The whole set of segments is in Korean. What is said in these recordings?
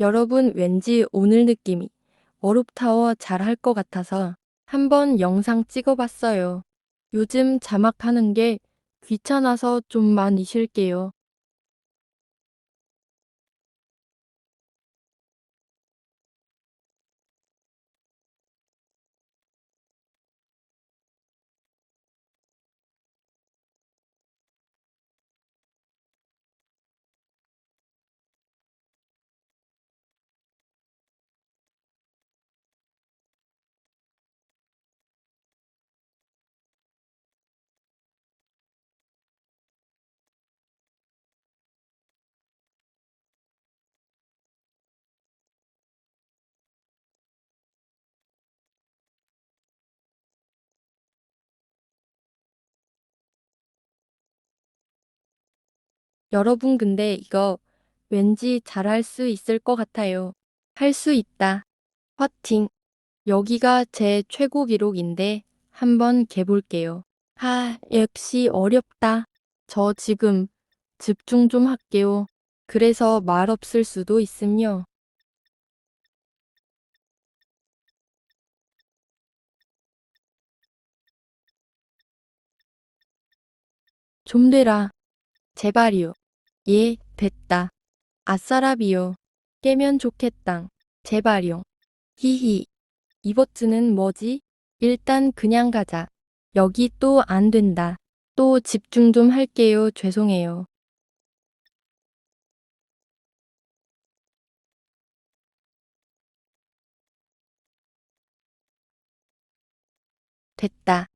여러분 왠지 오늘 느낌이 어룹타워 잘 할 것 같아서 한번 영상 찍어봤어요. 요즘 자막하는 게 귀찮아서 좀만 이실게요. 여러분 근데 이거 왠지 잘할 수 있을 것 같아요. 할 수 있다. 화팅. 여기가 제 최고 기록인데 한번 개볼게요. 하, 역시 어렵다. 저 지금 집중 좀 할게요. 그래서 말 없을 수도 있음요. 좀 되라. 제발이요. 예, 됐다. 아싸라비요. 깨면 좋겠당. 제발요. 히히. 이 버튼은 뭐지? 일단 그냥 가자. 여기 또 안 된다. 또 집중 좀 할게요. 죄송해요. 됐다.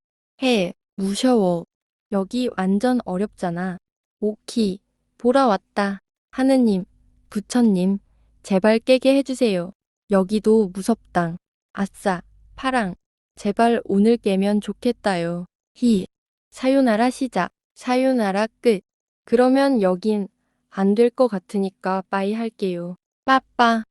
해. 무셔워. 여기 완전 어렵잖아. 오키. 보라 왔다. 하느님, 부처님, 제발 깨게 해주세요. 여기도 무섭당. 아싸, 파랑. 제발 오늘 깨면 좋겠다요. 히. 사요나라 시작. 사요나라 끝. 그러면 여긴 안 될 것 같으니까 빠이 할게요. 빠빠.